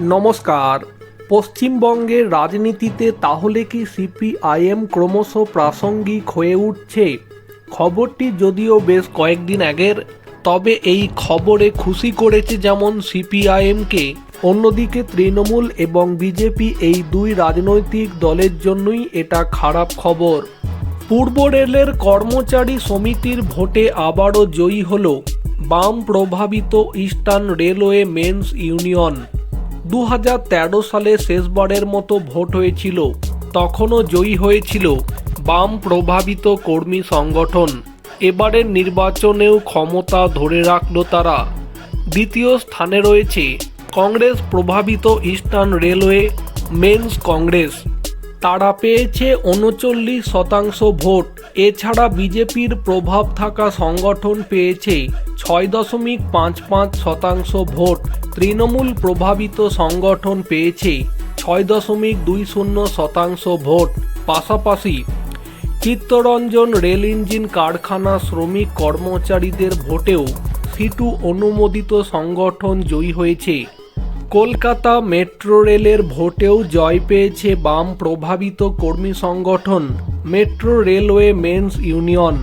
নমস্কার। পশ্চিমবঙ্গের রাজনীতিতে তাহলে কি সিপিআইএম ক্রমশ প্রাসঙ্গিক হয়ে উঠছে? খবরটি যদিও বেশ কয়েকদিন আগের, তবে এই খবরে খুশি করেছে যেমন সিপিআইএমকে। অন্যদিকে তৃণমূল এবং বিজেপি এই দুই রাজনৈতিক দলের জন্যই এটা খারাপ খবর। পূর্ব রেলের কর্মচারী সমিতির ভোটে আবারও জয়ী হল বাম প্রভাবিত ইস্টার্ন রেলওয়ে মেন্স ইউনিয়ন। দু হাজার তেরো সালে শেষবারের মতো ভোট হয়েছিল। তখনও জয়ী হয়েছিল বাম প্রভাবিত কর্মী সংগঠন। এবারের নির্বাচনেও ক্ষমতা ধরে রাখল তারা। দ্বিতীয় স্থানে রয়েছে কংগ্রেস প্রভাবিত ইস্টার্ন রেলওয়ে, মেন্স কংগ্রেস। তারা পেয়েছে উনচল্লিশ শতাংশ ভোট। এছাড়া বিজেপির প্রভাব থাকা সংগঠন পেয়েছে ছয় দশমিক পাঁচ পাঁচ শতাংশ ভোট। তৃণমূল প্রভাবিত সংগঠন পেয়েছে ছয় দশমিক দুই শূন্য শতাংশ ভোট। পাশাপাশি চিত্তরঞ্জন রেল ইঞ্জিন কারখানা শ্রমিক কর্মচারীদের ভোটেও সিটু অনুমোদিত সংগঠন জয়ী হয়েছে। কলকাতা মেট্রো রেলের ভোটেও জয় পেয়েছে বাম প্রভাবিত কর্মী সংগঠন মেট্রো রেলওয়ে মেন্স ইউনিয়ন।